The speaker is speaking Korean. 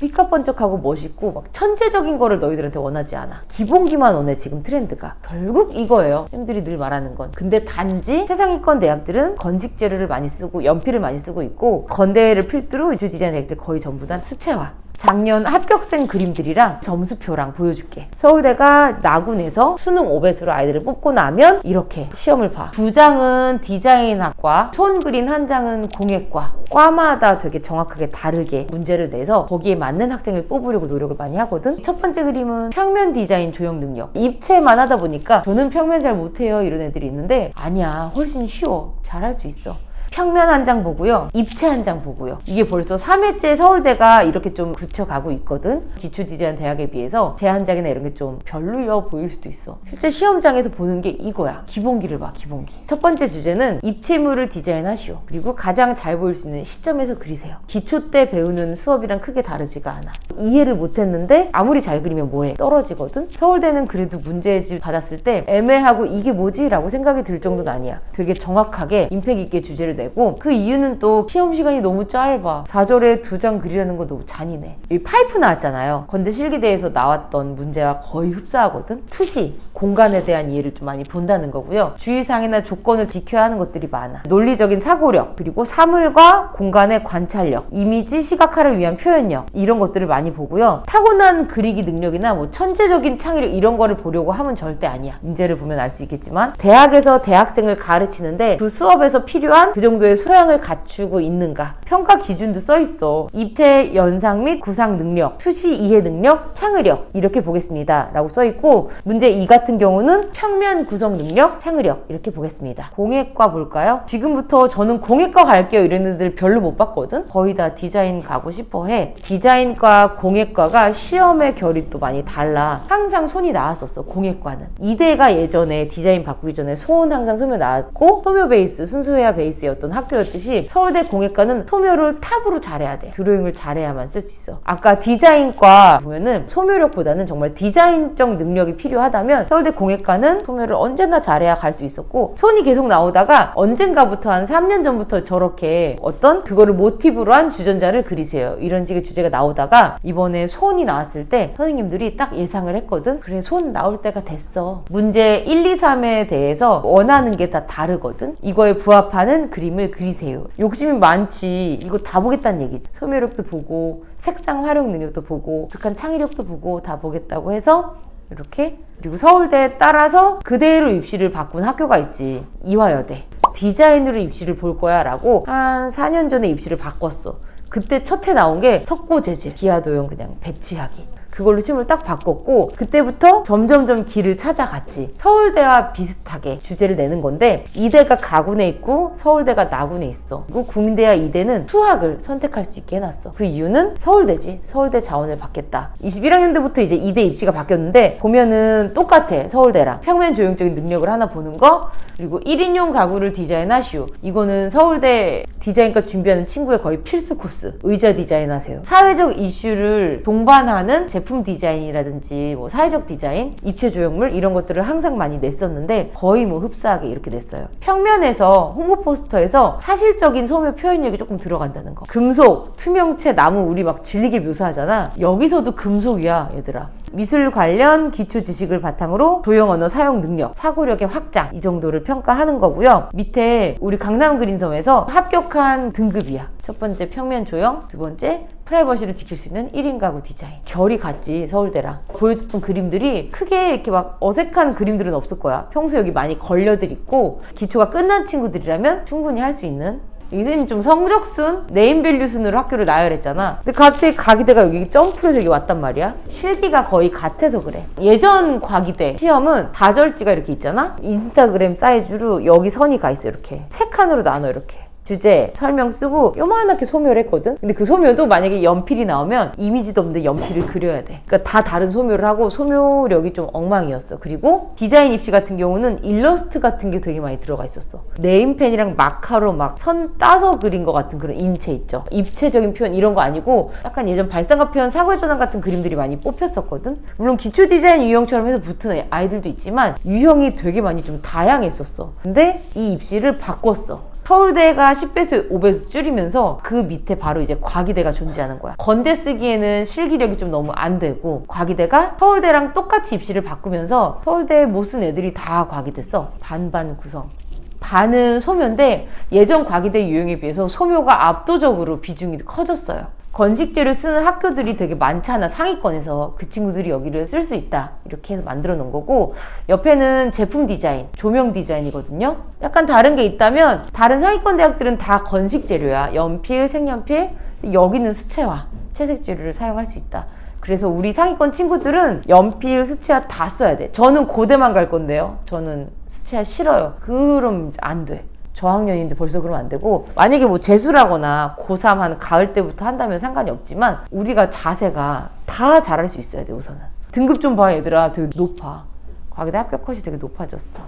삐까번쩍하고 멋있고 막 천재적인 거를 너희들한테 원하지 않아. 기본기만 원해 지금 트렌드가. 결국 이거예요. 쌤들이 늘 말하는 건. 근데 단지 세상이권 대학들은 건직 재료를 많이 쓰고 연필을 많이 쓰고 있고 건대를 필두로 이주 디자인 대학들 거의 전부 다 수채화. 작년 합격생 그림들이랑 점수표랑 보여줄게. 서울대가 나군에서 수능 5배수로 아이들을 뽑고 나면 이렇게 시험을 봐. 두 장은 디자인학과, 손 그린 한 장은 공예과. 과마다 되게 정확하게 다르게 문제를 내서 거기에 맞는 학생을 뽑으려고 노력을 많이 하거든. 첫 번째 그림은 평면 디자인 조형 능력. 입체만 하다 보니까 저는 평면 잘 못해요 이런 애들이 있는데 아니야 훨씬 쉬워. 잘할 수 있어. 평면 한 장 보고요. 입체 한 장 보고요. 이게 벌써 3회째 서울대가 이렇게 좀 굳혀가고 있거든. 기초 디자인 대학에 비해서 제 한 장이나 이런 게 좀 별로여 보일 수도 있어. 실제 시험장에서 보는 게 이거야. 기본기를 봐, 기본기. 첫 번째 주제는 입체물을 디자인하시오. 그리고 가장 잘 보일 수 있는 시점에서 그리세요. 기초 때 배우는 수업이랑 크게 다르지가 않아. 이해를 못했는데 아무리 잘 그리면 뭐해? 떨어지거든? 서울대는 그래도 문제집 받았을 때 애매하고 이게 뭐지? 라고 생각이 들 정도는 아니야. 되게 정확하게 임팩 있게 주제를 내고 그 이유는 또 시험 시간이 너무 짧아. 4절에 두 장 그리라는 거 너무 잔인해. 이 파이프 나왔잖아요. 건대 실기대에서 나왔던 문제와 거의 흡사하거든. 투시, 공간에 대한 이해를 좀 많이 본다는 거고요. 주의사항이나 조건을 지켜야 하는 것들이 많아. 논리적인 사고력, 그리고 사물과 공간의 관찰력, 이미지 시각화를 위한 표현력 이런 것들을 많이 보고요. 타고난 그리기 능력이나 뭐 천재적인 창의력 이런 거를 보려고 하면 절대 아니야. 문제를 보면 알 수 있겠지만 대학에서 대학생을 가르치는데 그 수업에서 필요한 그 정도의 소양을 갖추고 있는가 평가 기준도 써 있어. 입체 연상 및 구상 능력, 투시 이해 능력, 창의력 이렇게 보겠습니다. 라고 써 있고 문제 2 같은 경우는 평면 구성 능력, 창의력 이렇게 보겠습니다. 공예과 볼까요? 지금부터 저는 공예과 갈게요 이런 애들 별로 못 봤거든. 거의 다 디자인 가고 싶어 해. 디자인과 공예과가 시험의 결이 또 많이 달라. 항상 손이 나왔었어 공예과는. 이대가 예전에 디자인 바꾸기 전에 손 항상 소묘 나왔고 소묘 베이스 순수해야 베이스였 던 학교였듯이 서울대 공예과는 소묘를 탑으로 잘해야 돼. 드로잉을 잘해야만 쓸 수 있어. 아까 디자인과 보면은 소묘력보다는 정말 디자인적 능력이 필요하다면 서울대 공예과는 소묘를 언제나 잘해야 갈 수 있었고 손이 계속 나오다가 언젠가부터 한 3년 전부터 저렇게 어떤 그거를 모티브로 한 주전자를 그리세요. 이런 식의 주제가 나오다가 이번에 손이 나왔을 때 선생님들이 딱 예상을 했거든. 그래 손 나올 때가 됐어. 문제 1, 2, 3에 대해서 원하는 게 다 다르거든. 이거에 부합하는 그림 을 그리세요. 욕심이 많지. 이거 다 보겠다는 얘기지. 소묘력도 보고 색상 활용 능력도 보고 독특한 창의력도 보고 다 보겠다고 해서 이렇게 그리고 서울대에 따라서 그대로 입시를 바꾼 학교가 있지. 이화여대. 디자인으로 입시를 볼 거야 라고 한 4년 전에 입시를 바꿨어. 그때 첫 해 나온 게 석고 재질, 기하도형 그냥 배치하기. 그걸로 시험을 딱 바꿨고 그때부터 점점점 길을 찾아갔지. 서울대와 비슷하게 주제를 내는 건데 이대가 가군에 있고 서울대가 나군에 있어. 그리고 국민대와 이대는 수학을 선택할 수 있게 해놨어. 그 이유는 서울대지. 서울대 자원을 받겠다. 21학년 때부터 이제 이대 입시가 바뀌었는데 보면은 똑같아. 서울대랑 평면 조형적인 능력을 하나 보는 거 그리고 1인용 가구를 디자인하시오. 이거는 서울대 디자인과 준비하는 친구의 거의 필수 코스. 의자 디자인하세요. 사회적 이슈를 동반하는 제품 디자인이라든지 뭐 사회적 디자인, 입체 조형물 이런 것들을 항상 많이 냈었는데 거의 뭐 흡사하게 이렇게 냈어요. 평면에서 홍보 포스터에서 사실적인 소묘 표현력이 조금 들어간다는 거. 금속, 투명체, 나무 우리 막 질리게 묘사하잖아. 여기서도 금속이야, 얘들아. 미술 관련 기초 지식을 바탕으로 조형 언어 사용 능력, 사고력의 확장 이 정도를 평가하는 거고요. 밑에 우리 강남 그린섬에서 합격한 등급이야. 첫 번째 평면 조형, 두 번째 프라이버시를 지킬 수 있는 1인 가구 디자인. 결이 같지, 서울대랑. 보여줬던 그림들이 크게 이렇게 막 어색한 그림들은 없을 거야. 평소 여기 많이 걸려들 있고, 기초가 끝난 친구들이라면 충분히 할 수 있는 이 선생님 좀 성적순, 네임밸류 순으로 학교를 나열했잖아. 근데 갑자기 가기대가 여기 점프해서 여기 왔단 말이야. 실기가 거의 같아서 그래. 예전 과기대 시험은 다절지가 이렇게 있잖아. 인스타그램 사이즈로 여기 선이 가 있어 이렇게. 세 칸으로 나눠 이렇게. 주제 설명 쓰고 요만하게 소묘를 했거든. 근데 그 소묘도 만약에 연필이 나오면 이미지도 없는데 연필을 그려야 돼. 그러니까 다 다른 소묘를 하고 소묘력이 좀 엉망이었어. 그리고 디자인 입시 같은 경우는 일러스트 같은 게 되게 많이 들어가 있었어. 네임펜이랑 마카로 막 선 따서 그린 것 같은 그런 인체 있죠. 입체적인 표현 이런 거 아니고 약간 예전 발상과 표현 사고의 전환 같은 그림들이 많이 뽑혔었거든. 물론 기초 디자인 유형처럼 해서 붙은 아이들도 있지만 유형이 되게 많이 좀 다양했었어. 근데 이 입시를 바꿨어 서울대가 10배에서 5배에서 줄이면서 그 밑에 바로 이제 과기대가 존재하는 거야. 건대 쓰기에는 실기력이 좀 너무 안 되고 과기대가 서울대랑 똑같이 입시를 바꾸면서 서울대 못 쓴 애들이 다 과기대 써. 반반 구성. 반은 소묘인데 예전 과기대 유형에 비해서 소묘가 압도적으로 비중이 커졌어요. 건식재료 쓰는 학교들이 되게 많잖아. 상위권에서 그 친구들이 여기를 쓸 수 있다. 이렇게 해서 만들어 놓은 거고 옆에는 제품 디자인 조명 디자인이거든요. 약간 다른 게 있다면 다른 상위권 대학들은 다 건식 재료야. 연필 색연필 여기는 수채화 채색 재료를 사용할 수 있다. 그래서 우리 상위권 친구들은 연필 수채화 다 써야 돼. 저는 고대만 갈 건데요. 저는 수채화 싫어요. 그럼 안 돼 저학년인데 벌써 그러면 안 되고 만약에 뭐 재수라거나 고3 한 가을 때부터 한다면 상관이 없지만 우리가 자세가 다 잘할 수 있어야 돼 우선은. 등급 좀 봐 얘들아. 되게 높아. 과기대 합격 컷이 되게 높아졌어